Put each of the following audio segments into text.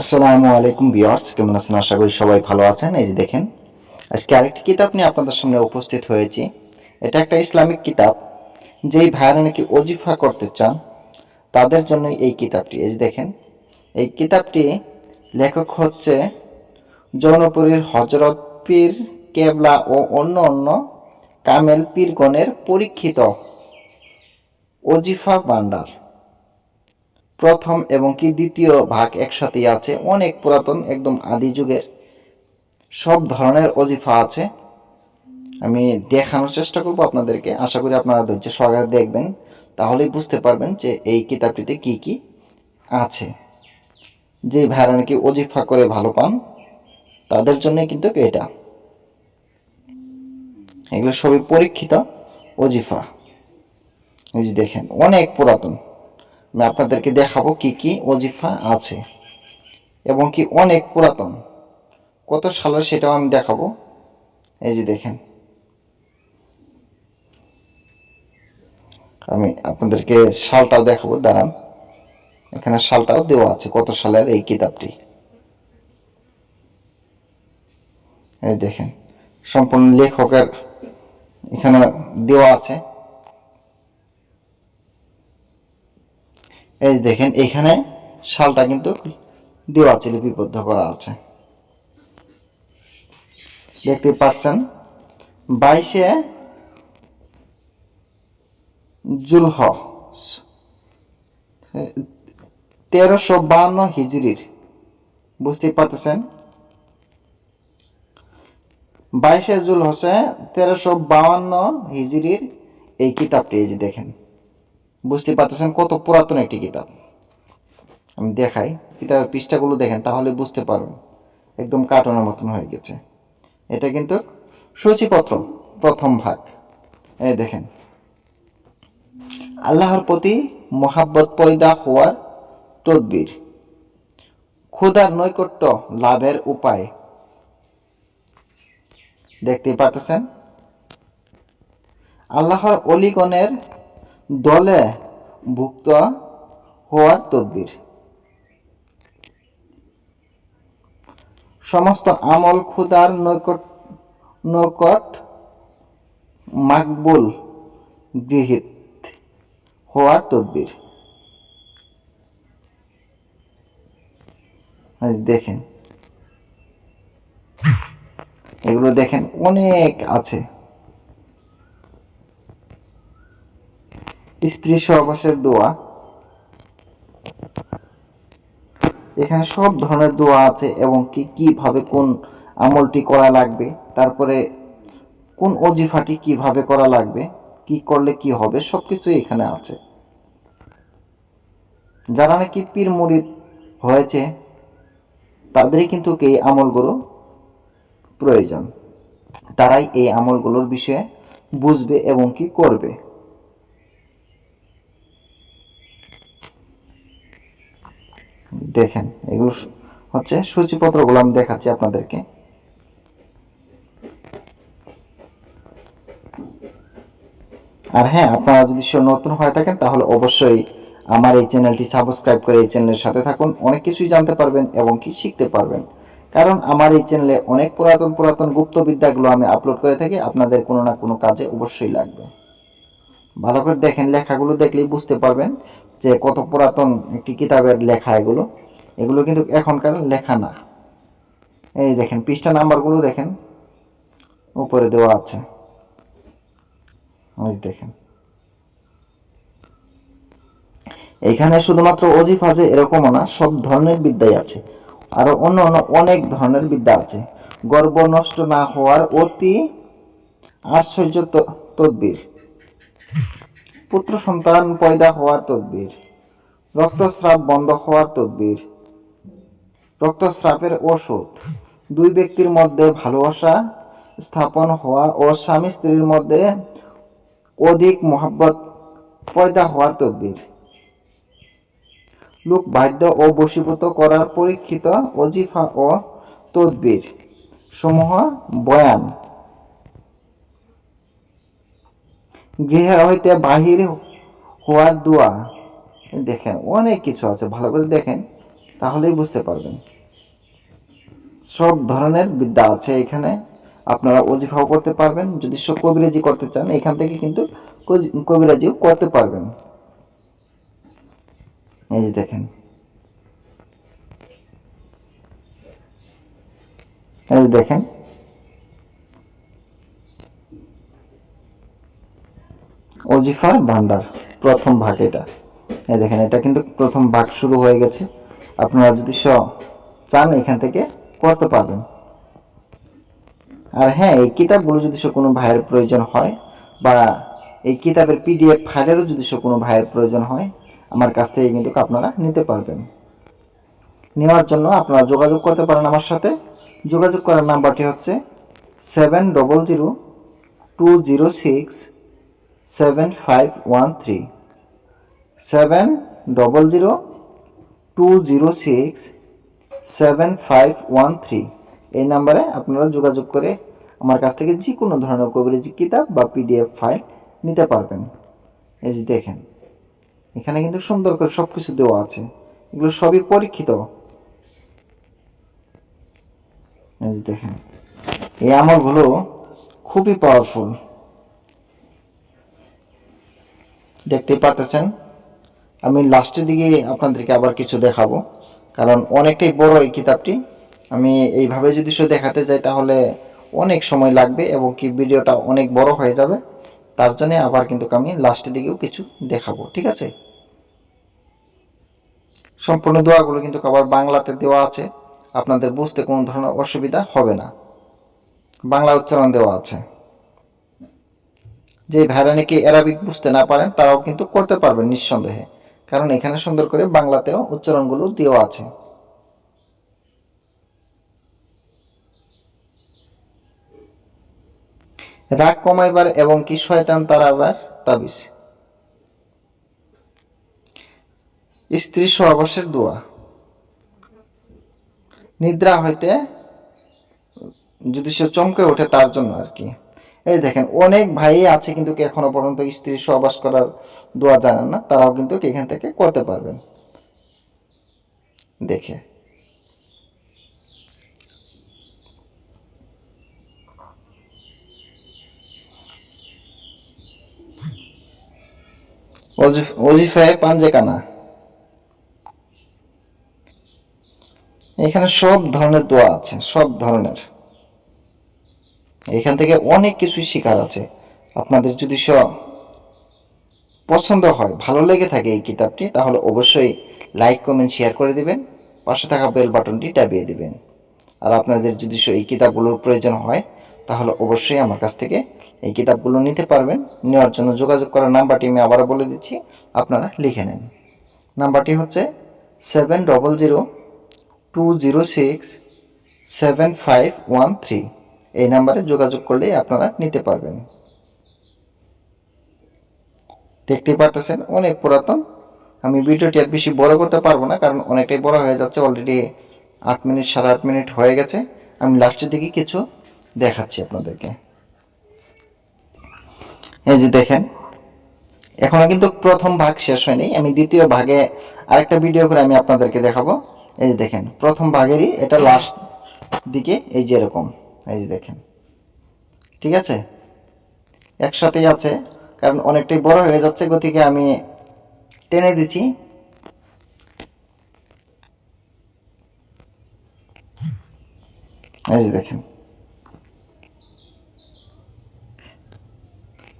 আসসালামু আলাইকুম বিয়ার্স কেমন আছেন? আশা করি সবাই ভালো আছেন। এই যে দেখেন, আজকে আরেকটি কিতাব নিয়ে আপনাদের সামনে উপস্থিত হয়েছি। এটা একটা ইসলামিক কিতাব। যেই ভাইয়ারা নাকি ওজিফা করতে চান, তাদের জন্য এই কিতাবটি। এই যে দেখেন, এই কিতাবটি লেখক হচ্ছে জৌনপুরীর হজরত পীর কেবলা ও অন্য অন্য কামেল পীরগণের পরীক্ষিত ওজিফা ভান্ডার। প্রথম এবং কি দ্বিতীয় ভাগ একসাথেই আছে, অনেক পুরাতন, একদম আদি যুগের। সব ধরনের অজিফা আছে। আমি দেখানোর চেষ্টা করব আপনাদেরকে। আশা করি আপনারা ধৈর্য সহকারে দেখবেন, তাহলেই বুঝতে পারবেন যে এই কিতাবটিতে কি কি আছে। যে ভাইরা নাকি অজিফা করে ভালো পান, তাদের জন্য কিন্তু এটা। এগুলো সবই পরীক্ষিত অজিফা। এই যে দেখেন, অনেক পুরাতন। আমি আপনাদেরকে দেখাবো কি কি ওজিফা আছে এবং কি অনেক পুরাতন। কত সালের সেটাও আমি দেখাবো। এই যে দেখেন। আমি আপনাদেরকে সালটাও দেখাবো, দাঁড়ান। এখানে সালটাও দেওয়া আছে, কত সালের এই কিতাবটি। এই দেখেন, সম্পূর্ণ লেখকের এখানে দেওয়া আছে। এই দেখেন, এখানে শালটা কিন্তু দেওয়া আছে, লিপিবদ্ধ করা আছে। দেখতে পাচ্ছেন, বাইশে জুলহ, তেরোশো বান্ন হিজড়ির বুঝতে পারতেছেন? বাইশে জুল হসে তেরোশো বাহান্ন হিজড়ির এই কিতাবটি, এই যে দেখেন। বুঝতে পারতেছেন কত পুরাতন একটি কিতাব। আমি দেখাই কিতাবের পৃষ্ঠাগুলো দেখেন, তাহলে বুঝতে পারবেন একদম কার্টুনের মতন হয়ে গেছে। এটা কিন্তু সূচিপত্র, প্রথম ভাগ। এই দেখেন। আল্লাহর প্রতি মোহাব্বত পয়দা হওয়ার তদবির। ক্ষুদার নৈকট্য লাভের উপায়। দেখতে পারতেছেন? আল্লাহর অলিগণের দলে ভুক্ত হওয়ার তদবির। সমস্ত আমল খুদার নৈকট নৈকট মাকবুল গৃহীত হওয়ার তদবির। দেখেন। এগুলো দেখেন অনেক আছে। স্ত্রী সহবাসের দোয়া। এখানে সব ধরনের দোয়া আছে এবং কি, কীভাবে কোন আমলটি করা লাগবে, তারপরে কোন অজিফাটি কীভাবে করা লাগবে, কি করলে কি হবে সব কিছুই এখানে আছে। যারা নাকি পীর মুরিদ হয়েছে, তাদেরই কিন্তু এই আমলগুলো প্রয়োজন। তারাই এই আমলগুলোর বিষয়ে বুঝবে এবং কি করবে। দেখেন, এগুলো হচ্ছে সূচিপত্রগুলো আমি দেখাচ্ছি আপনাদেরকে। আর হ্যাঁ আপনারা যদি নতুন হয়ে থাকেন, তাহলে অবশ্যই আমার এই চ্যানেলটি সাবস্ক্রাইব করে এই চ্যানেলের সাথে থাকুন, অনেক কিছুই জানতে পারবেন এবং কি শিখতে পারবেন। কারণ আমার এই চ্যানেলে অনেক পুরাতন পুরাতন গুপ্তবিদ্যাগুলো আমি আপলোড করে থাকি, আপনাদের কোনো না কোনো কাজে অবশ্যই লাগবে। ভালো করে দেখেন, লেখাগুলো দেখলেই বুঝতে পারবেন যে কত পুরাতন একটি কিতাবের লেখা এগুলো। এগুলো কিন্তু এখনকার লেখা না। এই দেখেন, পৃষ্ঠা নাম্বারগুলো দেখেন, উপরে দেওয়া আছে। দেখেন। এখানে শুধুমাত্র অজিফ আছে এরকমও না, সব ধরনের বিদ্যাই আছে। আরও অন্য অন্য অনেক ধরনের বিদ্যা আছে। গর্ব নষ্ট না হওয়ার অতি আশ্চর্য তদ্বির। পুত্র সন্তান পয়দা হওয়ার তদবির, রক্তস্রাব বন্ধ হওয়ার তদবির, রক্তস্রাবের ওষুধ, দুই ব্যক্তির মধ্যে ভালোবাসা স্থাপন হওয়া ও স্বামী স্ত্রীর মধ্যে অধিক মোহাব্বত পয়দা হওয়ার তদবির। লোক বাধ্য ও বশীভূত করার পরীক্ষিত অজিফা ও তদবির। সমূহ বয়ান। গৃহ হইতে বাহির হওয়ার দোয়া দেখেন, অনেক কিছু আছে, ভালো করে দেখেন, তাহলেই বুঝতে পারবেন। সব ধরনের বিদ্যা আছে এখানে, আপনারা অজিফাও করতে পারবেন, যদি সব কবিরাজি করতে চান, এখান থেকে কিন্তু কবিরাজিও করতে পারবেন। এই যে দেখেন। এই দেখেন। অজিফার ভান্ডার, প্রথম ভাগ এটা। এই দেখেন, এটা কিন্তু প্রথম ভাগ শুরু হয়ে গেছে। আপনারা যদি স, চান এখান থেকে করতে পারবেন আর হ্যাঁ এই কিতাবগুলো যদি সে কোনো ভাইয়ের প্রয়োজন হয়, বা এই কিতাবের পিডিএফ ফাইলেরও যদি সে কোনো ভাইয়ের প্রয়োজন হয়, আমার কাছ থেকে কিন্তু আপনারা নিতে পারবেন। নেওয়ার জন্য আপনারা যোগাযোগ করতে পারেন আমার সাথে। যোগাযোগ করার নাম্বারটি হচ্ছে seven double zero two zero six seven five one three seven double zero two zero six seven five one three এই নাম্বারে আপনারা যোগাযোগ করে আমার কাছ থেকে যে কোনো ধরনের কবিরাজি কিতাব বা পিডিএফ ফাইল নিতে পারবেন। এই যে দেখেন, এখানে কিন্তু সুন্দর করে সব কিছু দেওয়া আছে। এগুলো সবই পরীক্ষিত। এই যে দেখেন, এই আমার আমলগুলো খুবই পাওয়ারফুল দেখতেই পাচ্ছেন আমি লাস্টের দিকে আপনাদেরকে আবার কিছু দেখাবো। কারণ অনেকটাই বড় এই কিতাবটি। আমি এইভাবে যদি শুধু দেখাতে যাই, তাহলে অনেক সময় লাগবে এবং কি ভিডিওটা অনেক বড় হয়ে যাবে। তার জন্য আবার কিন্তু আমি লাস্টের দিকেও কিছু দেখাবো, ঠিক আছে? সম্পূর্ণ দোয়াগুলো কিন্তু আবার বাংলাতে দেওয়া আছে। আপনাদের বুঝতে কোনো ধরনের অসুবিধা হবে না। বাংলা উচ্চারণ দেওয়া আছে। যে ভাইরা নাকি অ্যারাবিক বুঝতে না পারেন তারাও কিন্তু করতে পারবেন নিঃসন্দেহে। কারণ এখানে সুন্দর করে বাংলাতেও উচ্চারণগুলো দেওয়া আছে। রাগ কমাইবার এবং কি শয়তান তারাবার তাবিজ। স্ত্রী সহবাসের দোয়া। নিদ্রা হইতে যদি সে চমকে ওঠে তার জন্য আর কি। এই দেখেন, অনেক ভাই আছে কিন্তু কি এখনও পর্যন্ত স্ত্রী সহবাস করার দোয়া জানেন না, তারাও কিন্তু এখান থেকে করতে পারবেন। দেখে। ওজিফ- ওজিফায় পাঞ্জে কানা এখানে সব ধরনের দোয়া আছে, সব ধরনের। এখান থেকে অনেক কিছুই শেখার আছে। আপনাদের যদি স পছন্দ হয়, ভালো লেগে থাকে এই কিতাবটি, তাহলে অবশ্যই লাইক, কমেন্ট, শেয়ার করে দিবেন। পাশে থাকা বেল বাটনটি দাবিয়ে দিবেন। আর আপনাদের যদি এই কিতাবগুলোর প্রয়োজন হয়, তাহলে অবশ্যই আমার কাছ থেকে এই কিতাবগুলো নিতে পারবেন। নেওয়ার জন্য যোগাযোগ করার নাম্বারটি আমি আবারও বলে দিচ্ছি, আপনারা লিখে নেন। নাম্বারটি হচ্ছে seven double zero two zero six seven five one three এই নাম্বারে যোগাযোগ করলেই আপনারা নিতে পারবেন। দেখতেই পারতেছেন, অনেক পুরাতন। আমি ভিডিওটি আর বেশি বড় করতে পারব না, কারণ অনেকটাই বড় হয়ে যাচ্ছে অলরেডি আট মিনিট, সাড়ে আট মিনিট হয়ে গেছে। আমি লাস্টের দিকে কিছু দেখাচ্ছি আপনাদেরকে। এই যে দেখেন, এখনও কিন্তু প্রথম ভাগ শেষ হয়নি। আমি দ্বিতীয় ভাগে আরেকটা ভিডিও করে আমি আপনাদেরকে দেখাবো। এই যে দেখেন, প্রথম ভাগেরই এটা লাস্ট দিকে, এই যে এরকম। এই যে দেখেন। ঠিক আছে? একসাথেই আছে, কারণ অনেকটাই বড় হয়ে যাচ্ছে, গতিকে আমি টেনে দিচ্ছি। এই যে দেখেন।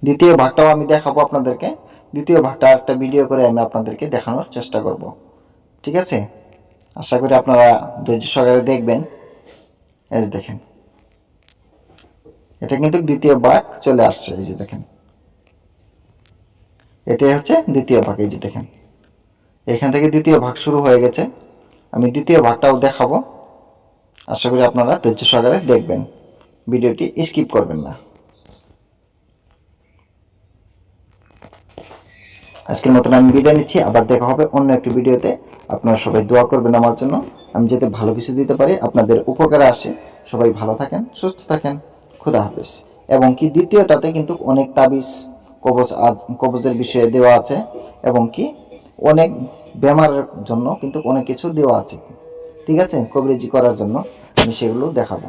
দ্বিতীয় ভাগটাও আমি দেখাবো আপনাদেরকে। দ্বিতীয় ভাগটা একটা ভিডিও করে আমি আপনাদেরকে দেখানোর চেষ্টা করব। ঠিক আছে? আশা করি আপনারা ধৈর্য সহকারে দেখবেন। এই দেখেন। এটা কিন্তু দ্বিতীয় ভাগ চলে আসছে, এই যে দেখেন। এটাই হচ্ছে দ্বিতীয় ভাগ এই যে দেখেন। এখান থেকে দ্বিতীয় ভাগ শুরু হয়ে গেছে। আমি দ্বিতীয় ভাগটাও দেখাবো। আশা করি আপনারা ধৈর্য সহকারে দেখবেন। ভিডিওটি স্কিপ করবেন না। আজকের মতন আমি বিদায় নিচ্ছি। আবার দেখা হবে অন্য একটি ভিডিওতে। আপনারা সবাই দোয়া করবেন আমার জন্য। আমি যাতে ভালো কিছু দিতে পারি, আপনাদের উপকারে আসে। সবাই ভালো থাকেন, সুস্থ থাকেন। খুদা হাফেজ। এবং কি দ্বিতীয়টাতে কিন্তু অনেক তাবিজ কবচ আজ কবচের বিষয়ে দেওয়া আছে এবং কি অনেক বেমারের জন্য কিন্তু অনেক কিছু দেওয়া আছে। ঠিক আছে, কবরেজি করার জন্য আমি সেগুলো দেখাবো।